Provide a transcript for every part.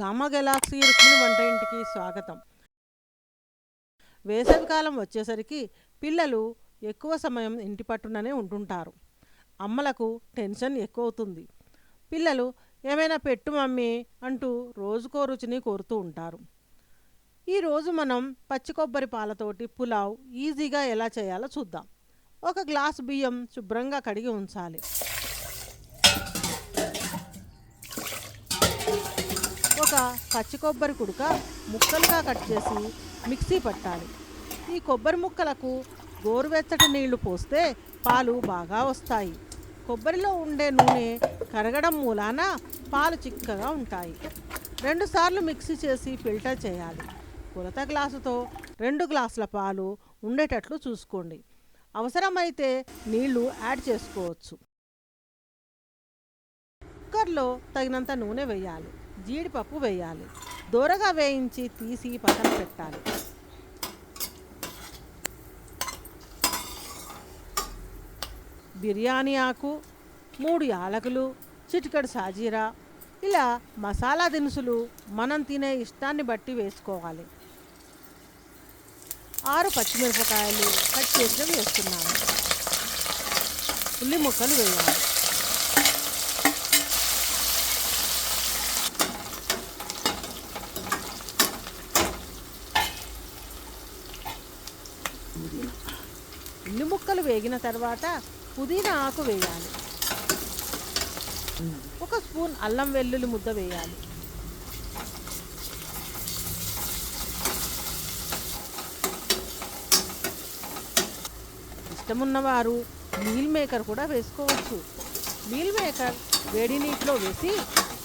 Gamma Galaxy Rukmini వంట ఇంటికి స్వాగతం. వేసవికాలం వచ్చేసరికి పిల్లలు ఎక్కువ సమయం ఇంటి పట్టుననే ఉంటుంటారు. అమ్మలకు టెన్షన్ ఎక్కువ అవుతుంది పిల్లలు ఏమైనా పెట్టు మమ్మీ అంటూ రోజుకో రుచిని కోరుతూ ఉంటారు. ఈరోజు మనం పచ్చి కొబ్బరి పాలతోటి పులావ్ ఈజీగా ఎలా చేయాలో చూద్దాం. ఒక గ్లాస్ బియ్యం శుభ్రంగా కడిగి ఉంచాలి. ఒక పచ్చి కొబ్బరి కుడుక ముక్కలుగా కట్ చేసి మిక్సీ పట్టాలి. ఈ కొబ్బరి ముక్కలకు గోరువెచ్చటి నీళ్ళు పోస్తే పాలు బాగా వస్తాయి. కొబ్బరిలో ఉండే నూనె కరగడం మూలాన పాలు చిక్కగా ఉంటాయి. రెండుసార్లు మిక్సీ చేసి ఫిల్టర్ చేయాలి. కొలత గ్లాసుతో రెండు గ్లాసుల పాలు ఉండేటట్లు చూసుకోండి. అవసరమైతే నీళ్ళు యాడ్ చేసుకోవచ్చు. కుక్కర్లో తగినంత నూనె వేయాలి. జీడిపప్పు వేయాలి. దూరగా వేయించి తీసి పక్కన పెట్టాలి. బిర్యానీ ఆకు మూడు యాలకులు చిటికడు సాజీరా ఇలా మసాలా దినుసులు మనం తినే ఇష్టాన్ని బట్టి వేసుకోవాలి. ఆరు పచ్చిమిరపకాయలు కట్ చేసినవి వేస్తున్నాను. ఉల్లి ముక్కలు వేయాలి. ఇల్లు ముక్కలు వేగిన తర్వాత పుదీనా ఆకు వేయాలి. ఒక స్పూన్ అల్లం వెల్లుల్లి ముద్ద వేయాలి. ఇష్టమున్నవారు మీల్ మేకర్ కూడా వేసుకోవచ్చు. మీల్ మేకర్ వేడి నీటిలో వేసి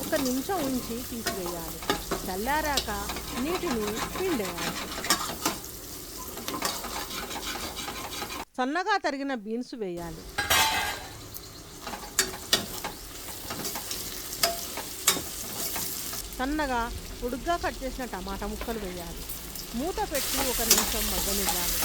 ఒక నిమిషం ఉంచి తీసివేయాలి. చల్లారాక నీటిని పిండేయాలి సన్నగా తరిగిన బీన్స్ వేయాలి. సన్నగా పొడుగ్గా కట్ చేసిన టమాటా ముక్కలు వేయాలి. మూత పెట్టి ఒక నిమిషం మగ్గనివ్వాలి.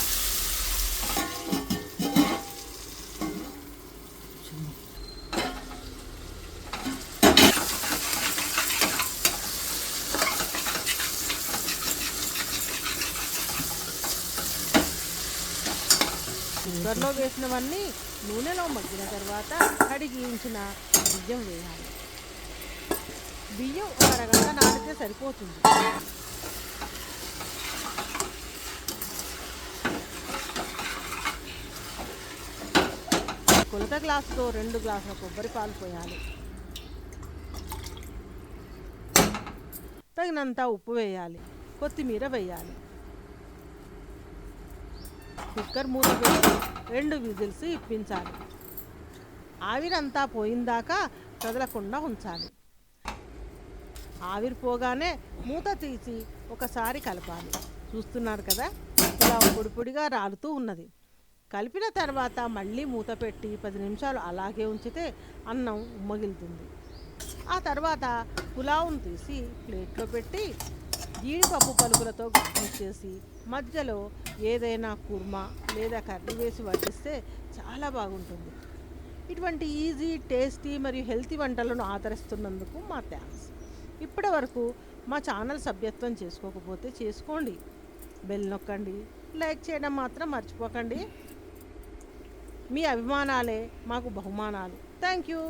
కుక్కర్లో వేసినవన్నీ నూనెలో మగ్గిన తర్వాత కడిగి ఉంచిన బియ్యం వేయాలి. బియ్యం ఒక అరగంట నాటితే సరిపోతుంది. కొలత గ్లాసుతో రెండు గ్లాసుల కొబ్బరి పాలు పోయాలి. తగినంత ఉప్పు వేయాలి. కొత్తిమీర వేయాలి. కుక్కర్ మూత పెట్టి రెండు విజిల్స్ ఇప్పించాలి. ఆవిరంతా పోయిందాకా కదలకుండా ఉంచాలి. ఆవిరి పోగానే మూత తీసి ఒకసారి కలపాలి. చూస్తున్నారు కదా ఇలా పొడి పొడిగా రాలుతూ ఉన్నది. కలిపిన తర్వాత మళ్ళీ మూత పెట్టి పది నిమిషాలు అలాగే ఉంచితే అన్నం ఉమ్మగిలుతుంది. ఆ తర్వాత పులావును తీసి ప్లేట్లో పెట్టి జీడిపప్పు పలుకులతో గార్నిష్ చేసి మధ్యలో ఏదైనా కుర్మా లేదా కర్రీ వేసి వడ్డిస్తే చాలా బాగుంటుంది. ఇటువంటి ఈజీ టేస్టీ మరియు హెల్తీ వంటలను ఆదరిస్తున్నందుకు మా థ్యాంక్స్. ఇప్పటి వరకు మా ఛానల్ సభ్యత్వం చేసుకోకపోతే చేసుకోండి. బెల్ నొక్కండి. లైక్ చేయడం మాత్రం మర్చిపోకండి. మీ అభిమానాలే మాకు బహుమానాలు. Thank you.